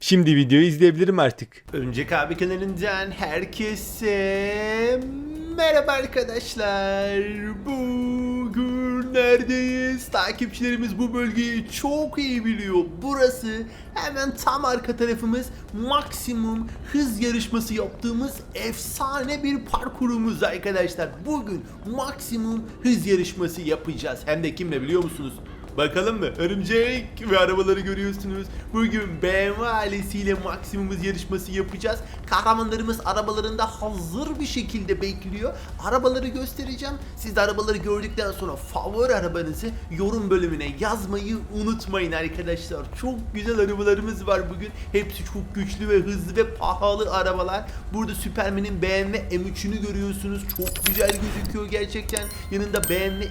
Şimdi videoyu izleyebilirim artık. Örümcek abi kanalından herkese merhaba arkadaşlar. Bugün neredeyiz? Takipçilerimiz bu bölgeyi çok iyi biliyor. Burası hemen tam arka tarafımız maksimum hız yarışması yaptığımız efsane bir parkurumuz arkadaşlar. Bugün maksimum hız yarışması yapacağız. Hem de kimle biliyor musunuz? Bakalım mı? Örümcek ve arabaları görüyorsunuz. Bugün BMW ailesiyle maksimum hız yarışması yapacağız. Kahramanlarımız arabalarında hazır bir şekilde bekliyor. Arabaları göstereceğim. Siz de arabaları gördükten sonra favori arabanızı yorum bölümüne yazmayı unutmayın arkadaşlar. Çok güzel arabalarımız var bugün. Hepsi çok güçlü ve hızlı ve pahalı arabalar. Burada Superman'in BMW M3'ünü görüyorsunuz. Çok güzel gözüküyor gerçekten. Yanında BMW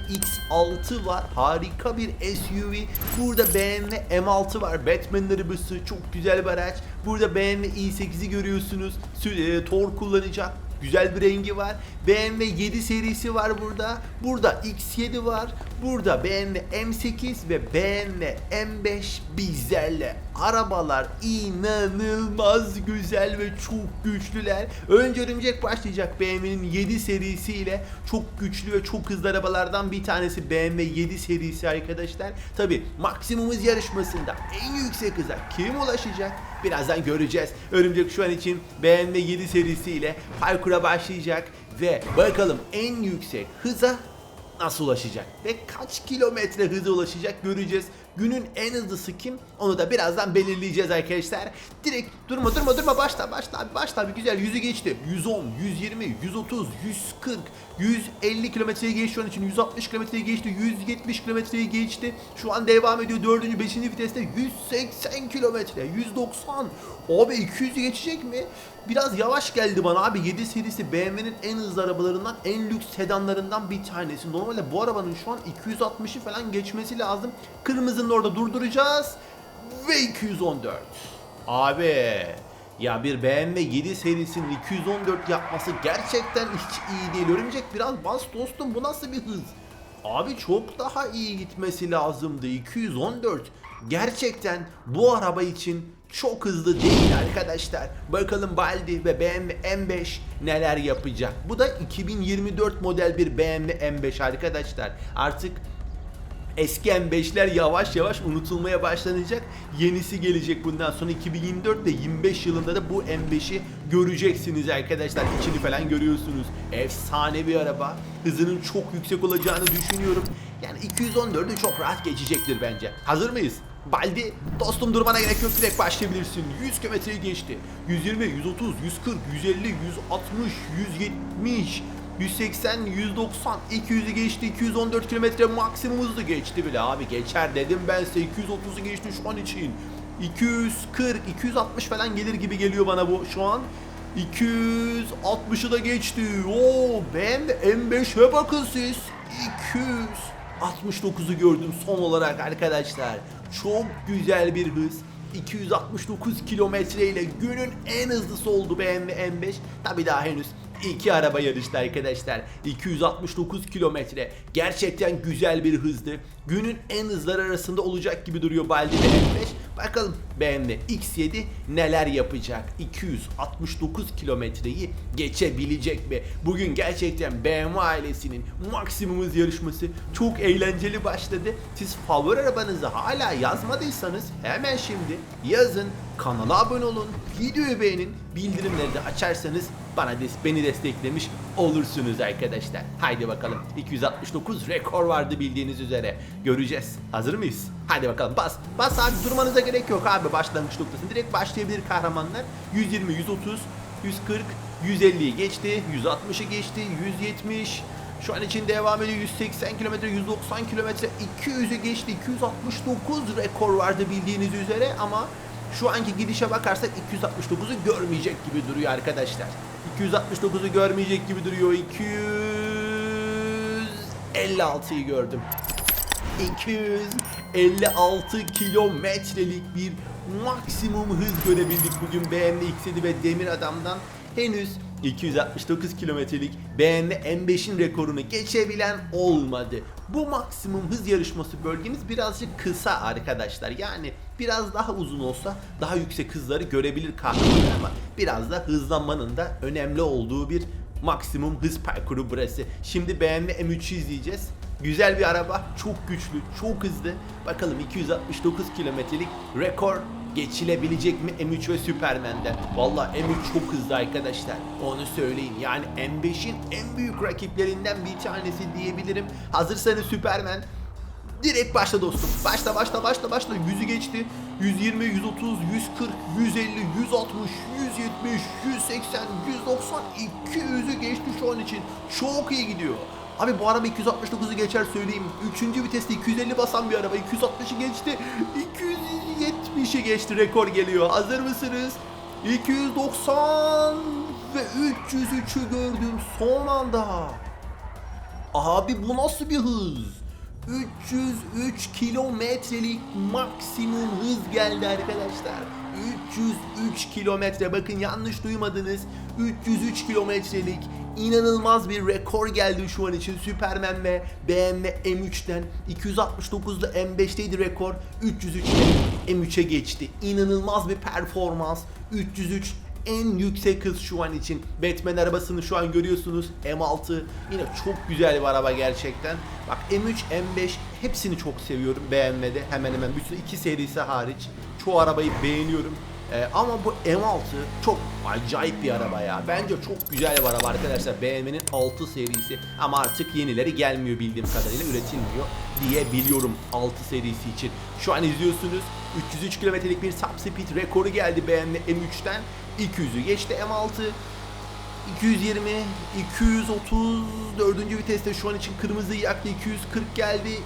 X6 var. Harika bir SUV. Burada BMW M6 var. Batman arabası. Çok güzel bir araç. Burada BMW i8'i görüyorsunuz. E, Thor kullanacak. Güzel bir rengi var. BMW 7 serisi var burada. Burada X7 var. Burada BMW M8 ve BMW M5 bizlerle. Arabalar inanılmaz güzel ve çok güçlüler. Önce örümcek başlayacak BMW'nin 7 serisiyle. Çok güçlü ve çok hızlı arabalardan bir tanesi BMW 7 serisi arkadaşlar. Tabi maksimum hız yarışmasında en yüksek hıza kim ulaşacak? Birazdan göreceğiz. Örümcek şu an için BMW 7 serisiyle parkura başlayacak ve bakalım en yüksek hıza nasıl ulaşacak ve kaç kilometre hıza ulaşacak göreceğiz. Günün en hızlısı kim? Onu da birazdan belirleyeceğiz arkadaşlar. Direkt durma durma durma başla başla abi başla abi güzel yüzü geçti. 110, 120, 130, 140, 150 kilometreyi geçti şu an için 160 kilometreyi geçti, 170 kilometreyi geçti. Şu an devam ediyor 4. 5. viteste 180 kilometre, 190. Abi 200'ü geçecek mi? Biraz yavaş geldi bana abi. 7 serisi BMW'nin en hızlı arabalarından, en lüks sedanlarından bir tanesi. Normalde bu arabanın şu an 260'ı falan geçmesi lazım. Kırmızının orada durduracağız. Ve 214. Abi ya bir BMW 7 serisinin 214 yapması gerçekten hiç iyi değil. Örümcek biraz bas dostum bu nasıl bir hız? Abi çok daha iyi gitmesi lazımdı. 214 gerçekten bu araba için çok hızlı değil arkadaşlar. Bakalım Baldi ve BMW M5 neler yapacak. Bu da 2024 model bir BMW M5 arkadaşlar. Artık Eski M5'ler yavaş yavaş unutulmaya başlanacak. Yenisi gelecek bundan sonra 2024 ve 25 yılında da bu M5'i göreceksiniz arkadaşlar. İçini falan görüyorsunuz. Efsane bir araba. Hızının çok yüksek olacağını düşünüyorum. Yani 214'ü çok rahat geçecektir bence. Hazır mıyız? Baldi dostum durmana gerek yok direkt başlayabilirsin. 100 kilometreyi geçti. 120, 130, 140, 150, 160, 170, 180, 190, 200'ü geçti, 214 kilometre maksimum hızlı geçti bile abi geçer dedim ben size 230'u geçti şu an için. 240, 260 falan gelir gibi geliyor bana bu şu an. 260'ı da geçti. Oo ben de M5'e bakın siz. 269'u gördüm son olarak arkadaşlar. Çok güzel bir hız. 269 kilometre ile günün en hızlısı oldu BMW M5. Tabi daha henüz iki araba yarıştı arkadaşlar. 269 kilometre. Gerçekten güzel bir hızdı. Günün en hızları arasında olacak gibi duruyor Baldi ve M5. Bakalım BMW X7 neler yapacak? 269 kilometreyi geçebilecek mi? Bugün gerçekten BMW ailesinin maksimum hız yarışması çok eğlenceli başladı. Siz favori arabanızı hala yazmadıysanız hemen şimdi yazın, kanala abone olun, videoyu beğenin, bildirimleri de açarsanız bana des beni desteklemiş olursunuz arkadaşlar. Haydi bakalım 269 rekor vardı bildiğiniz üzere. Göreceğiz. Hazır mıyız? Hadi bakalım bas. Bas abi durmanıza gerek yok abi başlangıç noktası. Direkt başlayabilir kahramanlar. 120, 130, 140, 150'yi geçti. 160'ı geçti. 170, şu an için devam ediyor 180 kilometre, 190 kilometre, 200'ü geçti. 269 rekor vardı bildiğiniz üzere ama şu anki gidişe bakarsak 269'u görmeyecek gibi duruyor arkadaşlar. 269'u görmeyecek gibi duruyor. 256'yı gördüm. 256 kilometrelik bir maksimum hız görebildik bugün BMW X7 ve Demir Adam'dan. Henüz 269 kilometrelik BMW M5'in rekorunu geçebilen olmadı. Bu maksimum hız yarışması bölgemiz birazcık kısa arkadaşlar. Yani biraz daha uzun olsa daha yüksek hızları görebilir kahramanlar ama biraz da hızlanmanın da önemli olduğu bir maksimum hız parkuru burası. Şimdi BMW M3'ü izleyeceğiz. Güzel bir araba, çok güçlü, çok hızlı. Bakalım 269 kilometrelik rekor geçilebilecek mi M3 ve Superman'den? Valla M3 çok hızlı arkadaşlar. Onu söyleyeyim. Yani M5'in en büyük rakiplerinden bir tanesi diyebilirim. Hazırsanız Superman Direkt başla dostum. Başla başla başla başla. Yüzü geçti. 120, 130, 140, 150, 160, 170, 180, 190, 200'ü geçti şu an için. Çok iyi gidiyor. Abi bu araba 269'u geçer söyleyeyim. Üçüncü viteste 250 basan bir araba. 260'ı geçti. 270'i geçti. Rekor geliyor. Hazır mısınız? 290 ve 303'ü gördüm son anda. Abi bu nasıl bir hız? 303 kilometrelik maksimum hız geldi arkadaşlar. 303 kilometre bakın yanlış duymadınız. 303 kilometrelik inanılmaz bir rekor geldi şu an için Superman ve BMW M3'ten 269'da M5'teydi rekor 303'te M3'e geçti. İnanılmaz bir performans 303 en yüksek hız şu an için. Batman arabasını şu an görüyorsunuz. M6 yine çok güzel bir araba gerçekten. Bak M3, M5 hepsini çok seviyorum BMW'de. Hemen hemen bütün iki serisi hariç. Çoğu arabayı beğeniyorum. Ee, ama bu M6 çok acayip bir araba ya. Bence çok güzel bir araba arkadaşlar. BMW'nin 6 serisi. Ama artık yenileri gelmiyor bildiğim kadarıyla üretilmiyor diye biliyorum 6 serisi için. Şu an izliyorsunuz 303 kilometrelik bir top speed rekoru geldi BMW M3'ten. 200'ü geçti M6. 220, 230, dördüncü viteste şu an için kırmızıyı yaktı. 240 geldi,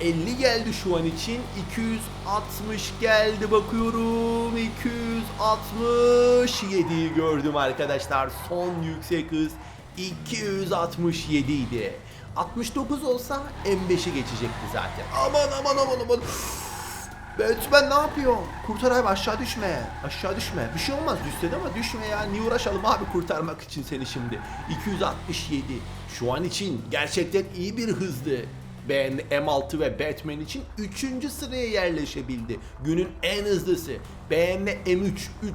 250 geldi şu an için. 260 geldi bakıyorum. 267'yi gördüm arkadaşlar. Son yüksek hız 267 idi. 69 olsa M5'i geçecekti zaten. Aman aman aman aman. Batman ne yapıyor? Kurtar abi aşağı düşme. Aşağı düşme. Bir şey olmaz düşse de ama düşme ya. Niye uğraşalım abi kurtarmak için seni şimdi. 267. Şu an için gerçekten iyi bir hızdı. Ben M6 ve Batman için 3. sıraya yerleşebildi. Günün en hızlısı BMW M3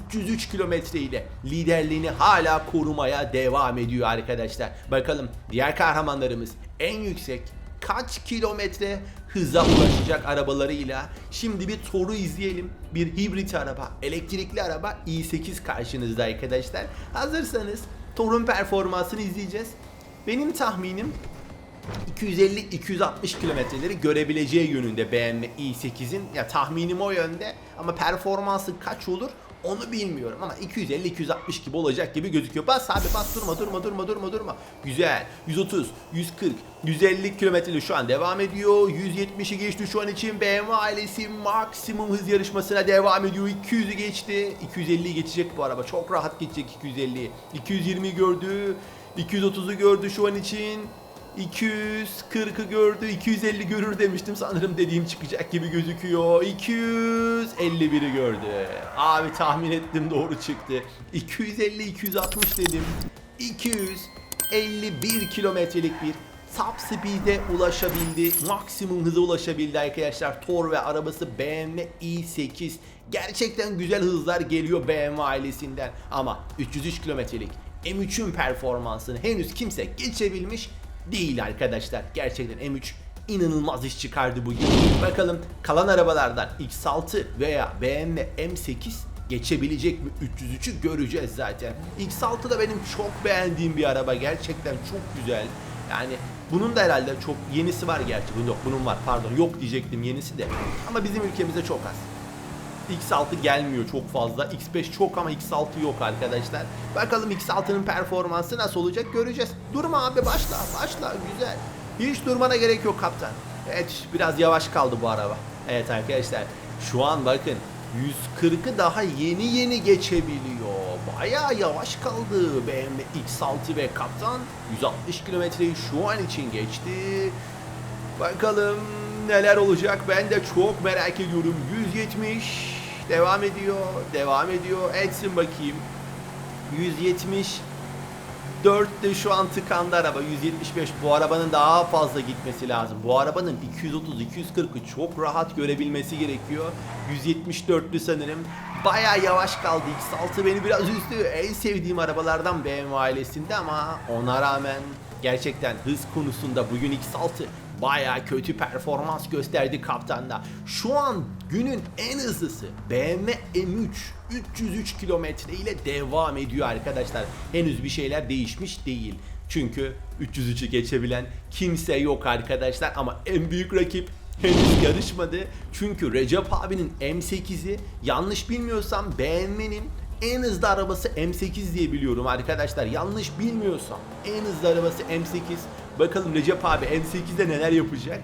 303 kilometre ile liderliğini hala korumaya devam ediyor arkadaşlar. Bakalım diğer kahramanlarımız en yüksek kaç kilometre hıza ulaşacak arabalarıyla. Şimdi bir Thor'u izleyelim. Bir hibrit araba, elektrikli araba i8 karşınızda arkadaşlar. Hazırsanız Thor'un performansını izleyeceğiz. Benim tahminim 250-260 kilometreleri görebileceği yönünde BMW i8'in. Ya tahminim o yönde ama performansı kaç olur onu bilmiyorum ama 250-260 gibi olacak gibi gözüküyor. Bas abi bas durma durma durma durma durma. Güzel. 130, 140, 150 kilometreli şu an devam ediyor. 170'i geçti şu an için BMW ailesi maksimum hız yarışmasına devam ediyor. 200'ü geçti. 250'yi geçecek bu araba. Çok rahat geçecek 250'yi. 220 gördü. 230'u gördü şu an için. 240'ı gördü, 250 görür demiştim sanırım dediğim çıkacak gibi gözüküyor. 251'i gördü. Abi tahmin ettim doğru çıktı. 250 260 dedim. 251 kilometrelik bir top speed'e ulaşabildi. Maksimum hıza ulaşabildi arkadaşlar. Thor ve arabası BMW i8. Gerçekten güzel hızlar geliyor BMW ailesinden. Ama 303 kilometrelik M3'ün performansını henüz kimse geçebilmiş değil arkadaşlar. Gerçekten M3 inanılmaz iş çıkardı bugün. Bakalım kalan arabalardan X6 veya BMW M8 geçebilecek mi 303'ü göreceğiz zaten. X6 da benim çok beğendiğim bir araba. Gerçekten çok güzel. Yani bunun da herhalde çok yenisi var gerçi. Yok, bunun var. Pardon, yok diyecektim yenisi de. Ama bizim ülkemizde çok az. X6 gelmiyor çok fazla. X5 çok ama X6 yok arkadaşlar. Bakalım X6'nın performansı nasıl olacak göreceğiz. Durma abi başla başla güzel. Hiç durmana gerek yok kaptan. Evet biraz yavaş kaldı bu araba. Evet arkadaşlar şu an bakın 140'ı daha yeni yeni geçebiliyor. Bayağı yavaş kaldı BMW X6 ve kaptan 160 kilometreyi şu an için geçti. Bakalım neler olacak ben de çok merak ediyorum. 170 devam ediyor, devam ediyor. Etsin bakayım. 170 174'te şu an tıkandı araba 175 bu arabanın daha fazla gitmesi lazım. Bu arabanın 230-240'ı çok rahat görebilmesi gerekiyor. 174'lü sanırım. Baya yavaş kaldı. X6 beni biraz üzdü. En sevdiğim arabalardan BMW ailesinde ama ona rağmen gerçekten hız konusunda bugün X6 baya kötü performans gösterdi kaptanda. Şu an günün en hızlısı BMW M3 303 kilometre ile devam ediyor arkadaşlar. Henüz bir şeyler değişmiş değil. Çünkü 303'ü geçebilen kimse yok arkadaşlar ama en büyük rakip henüz yarışmadı. Çünkü Recep abinin M8'i yanlış bilmiyorsam BMW'nin en hızlı arabası M8 diye biliyorum arkadaşlar. Yanlış bilmiyorsam en hızlı arabası M8. Bakalım Recep abi M8'de neler yapacak?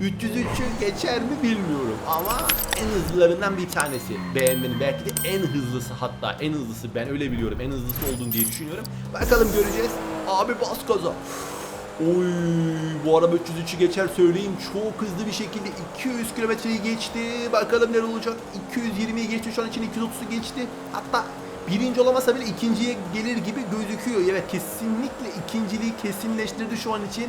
303'ü geçer mi bilmiyorum ama en hızlılarından bir tanesi BMW'nin belki de en hızlısı hatta en hızlısı ben öyle biliyorum en hızlısı olduğunu diye düşünüyorum. Bakalım göreceğiz. Abi bas gaza. Oy bu araba 303'ü geçer söyleyeyim çok hızlı bir şekilde 200 kilometreyi geçti. Bakalım ne olacak? 220'yi geçti şu an için 230'u geçti. Hatta birinci olamasa bile ikinciye gelir gibi gözüküyor. Evet kesinlikle ikinciliği kesinleştirdi şu an için.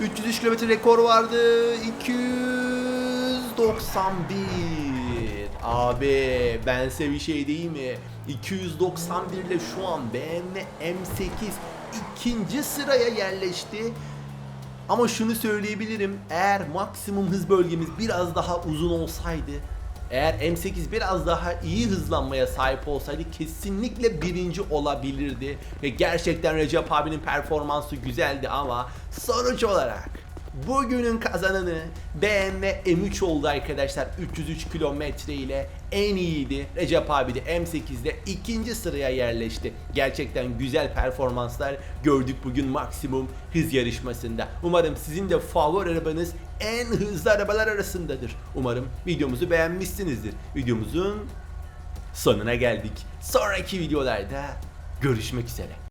303 kilometre rekor vardı. 291. Abi ben size bir şey diyeyim mi? 291 ile şu an BMW M8 ikinci sıraya yerleşti. Ama şunu söyleyebilirim. Eğer maksimum hız bölgemiz biraz daha uzun olsaydı, eğer M8 biraz daha iyi hızlanmaya sahip olsaydı kesinlikle birinci olabilirdi. Ve gerçekten Recep abinin performansı güzeldi ama sonuç olarak Bugünün kazananı BMW M3 oldu arkadaşlar 303 kilometre ile en iyiydi. Recep abi de M8'de ikinci sıraya yerleşti. Gerçekten güzel performanslar gördük bugün maksimum hız yarışmasında. Umarım sizin de favori arabanız en hızlı arabalar arasındadır. Umarım videomuzu beğenmişsinizdir. Videomuzun sonuna geldik. Sonraki videolarda görüşmek üzere.